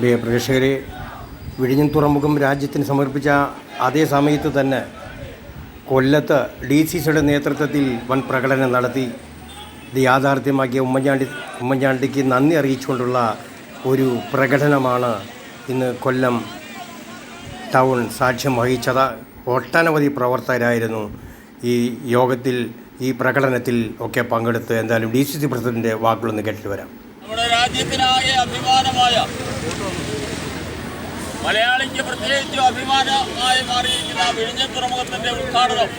പ്രിയ പ്രേക്ഷകരെ വിഴിഞ്ഞം തുറമുഖം രാജ്യത്തിന് സമർപ്പിച്ച അതേ സമയത്ത് തന്നെ കൊല്ലത്ത് ഡി സി സിയുടെ നേതൃത്വത്തിൽ വൻ പ്രകടനം നടത്തി. ഇത് യാഥാർത്ഥ്യമാക്കിയ ഉമ്മൻചാണ്ടി ഉമ്മൻചാണ്ടിക്ക് നന്ദി അറിയിച്ചുകൊണ്ടുള്ള ഒരു പ്രകടനമാണ് ഇന്ന് കൊല്ലം ടൗൺ സാക്ഷ്യം വഹിച്ചത്. ഒട്ടനവധി പ്രവർത്തകരായിരുന്നു ഈ യോഗത്തിൽ ഈ പ്രകടനത്തിൽ ഒക്കെ പങ്കെടുത്ത്. എന്തായാലും ഡി സി സി പ്രസിഡന്റിന്റെ വാക്കുകളൊന്ന് കേട്ടിട്ട് വരാം. രാജ്യത്തിനാകെ അഭിമാനമായ മലയാളിക്ക് പ്രത്യേകിച്ചും അഭിമാനമായി മാറിയിരിക്കുന്ന വിഴിഞ്ഞ തുറമുഖത്തിന്റെ ഉദ്ഘാടനം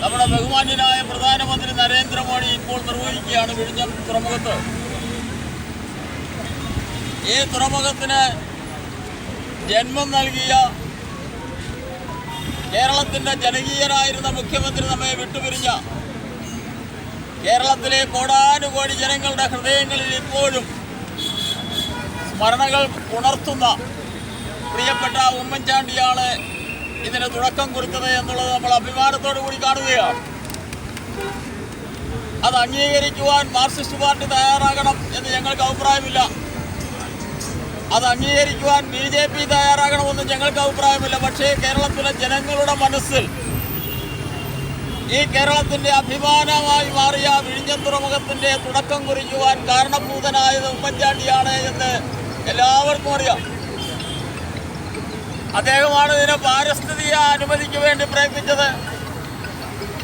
നമ്മുടെ ബഹുമാന്യനായ പ്രധാനമന്ത്രി നരേന്ദ്രമോദി ഇപ്പോൾ നിർവഹിക്കുകയാണ് വിഴിഞ്ഞ തുറമുഖത്ത്. ഈ തുറമുഖത്തിന് ജന്മം നൽകിയ കേരളത്തിന്റെ ജനകീയനായിരുന്ന മുഖ്യമന്ത്രി നമ്മെ വിട്ടുപിരിഞ്ഞ കേരളത്തിലെ കോടാനുകോടി ജനങ്ങളുടെ ഹൃദയങ്ങളിൽ ഇപ്പോഴും സ്മരണകൾ ഉണർത്തുന്ന പ്രിയപ്പെട്ട ഉമ്മൻചാണ്ടിയാണ് ഇതിന് തുടക്കം കുറിച്ചത് എന്നുള്ളത് നമ്മൾ അഭിമാനത്തോടു കൂടി കാണുകയാണ്. അത് അംഗീകരിക്കുവാൻ മാർക്സിസ്റ്റ് പാർട്ടി തയ്യാറാകണം എന്ന് ഞങ്ങൾക്ക് അഭിപ്രായമില്ല. അത് അംഗീകരിക്കുവാൻ ബി ജെ പി തയ്യാറാകണമെന്ന് ഞങ്ങൾക്ക് അഭിപ്രായമില്ല. പക്ഷേ കേരളത്തിലെ ജനങ്ങളുടെ മനസ്സിൽ ഈ കേരളത്തിന്റെ അഭിമാനമായി മാറിയ വിഴിഞ്ഞം തുറമുഖത്തിന്റെ തുടക്കം കുറിക്കുവാൻ കാരണഭൂതനായത് ഉമ്മൻചാണ്ടിയാണ് എന്ന് എല്ലാവർക്കും അറിയാം. അദ്ദേഹമാണ് ഇതിനെ പാരിസ്ഥിതിക അനുമതിക്ക് വേണ്ടി പ്രയത്നിച്ചത്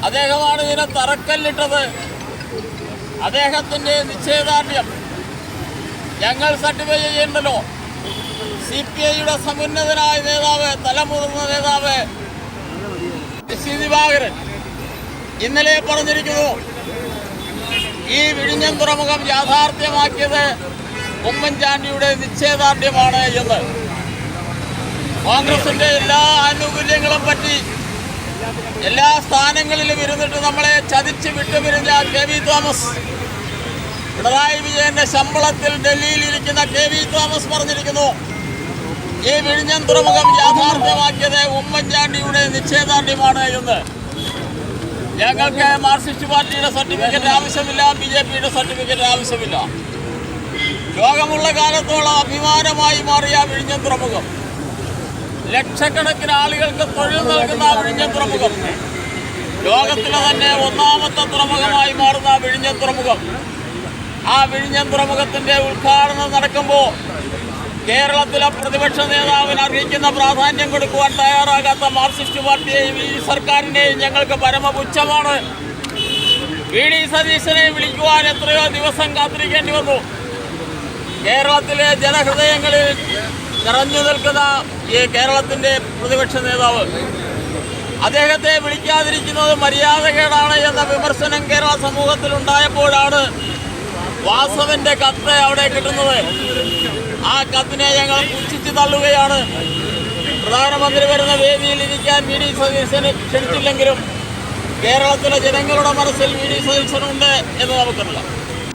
അദ്ദേഹമാണ് ഇതിനെ തറക്കല്ലിട്ടത്. അദ്ദേഹത്തിന്റെ നിശ്ചയദാർഢ്യം. ഞങ്ങൾ സർട്ടിഫൈ ചെയ്യേണ്ടല്ലോ. സി പി ഐയുടെ സമുന്നതനായ നേതാവ് തലമുതിർന്ന നേതാവ് ദിവാകരൻ. ഇന്നലെ പറഞ്ഞിരിക്കുന്നു. ഈ വിഴിഞ്ഞം തുറമുഖം യാഥാർത്ഥ്യമാക്കിയത് ഉമ്മൻചാണ്ടിയുടെ നിശ്ചയദാർഢ്യമാണ് എന്ന്. കോൺഗ്രസിന്റെ എല്ലാ ആനുകൂല്യങ്ങളും പറ്റി എല്ലാ സ്ഥാനങ്ങളിലും ഇരുന്നിട്ട് നമ്മളെ ചതിച്ച് വിട്ടുപിരിഞ്ഞ കെ വി തോമസ്. പിണറായി വിജയന്റെ ശമ്പളത്തിൽ ഡൽഹിയിൽ ഇരിക്കുന്ന കെ വി തോമസ് പറഞ്ഞിരിക്കുന്നു ഈ വിഴിഞ്ഞം തുറമുഖം യാഥാർത്ഥ്യമാക്കിയത് ഉമ്മൻചാണ്ടിയുടെ നിശ്ചയദാർഢ്യമാണ് എന്ന്. ഞങ്ങൾക്ക് മാർക്സിസ്റ്റ് പാർട്ടിയുടെ സർട്ടിഫിക്കറ്റ് ആവശ്യമില്ല ബി ജെ പിയുടെ സർട്ടിഫിക്കറ്റ് ആവശ്യമില്ല. ലോകമുള്ള കാലത്തോളം അഭിമാനമായി മാറിയ വിഴിഞ്ഞ തുറമുഖം. ലക്ഷക്കണക്കിന് ആളുകൾക്ക് തൊഴിൽ നൽകുന്ന വിഴിഞ്ഞ തുറമുഖം. ലോകത്തിലെ തന്നെ ഒന്നാമത്തെ തുറമുഖമായി മാറുന്ന വിഴിഞ്ഞ തുറമുഖം. ആ വിഴിഞ്ഞ തുറമുഖത്തിന്റെ ഉദ്ഘാടനം നടക്കുമ്പോൾ കേരളത്തിലെ പ്രതിപക്ഷ നേതാവിന് അർഹിക്കുന്ന പ്രാധാന്യം കൊടുക്കുവാൻ തയ്യാറാകാത്ത മാർക്സിസ്റ്റ് പാർട്ടിയെയും ഈ സർക്കാരിനെയും ഞങ്ങൾക്ക് പരമപുച്ഛമാണ്. വി ഡി സതീശനെ വിളിക്കുവാൻ എത്രയോ ദിവസം കാത്തിരിക്കേണ്ടി വന്നു. കേരളത്തിലെ ജനഹൃദയങ്ങളിൽ നിറഞ്ഞു നിൽക്കുന്ന ഈ കേരളത്തിന്റെ പ്രതിപക്ഷ നേതാവ്. അദ്ദേഹത്തെ വിളിക്കാതിരിക്കുന്നത് മര്യാദകേടാണ് എന്ന വിമർശനം കേരള സമൂഹത്തിൽ ഉണ്ടായപ്പോഴാണ് വാസവന്റെ കത്ത് അവിടെ കിട്ടുന്നത്. കത്തിനെ ഞങ്ങൾ പുച്ഛിച്ച് തള്ളുകയാണ്. പ്രധാനമന്ത്രി വരുന്ന വേദിയിൽ ഇരിക്കാൻ വി ഡി സതീശന് ക്ഷണിച്ചില്ലെങ്കിലും കേരളത്തിലെ ജനങ്ങളുടെ മനസ്സിൽ വി ഡി സതീശനുണ്ട് എന്ന് നമുക്കറിയാം.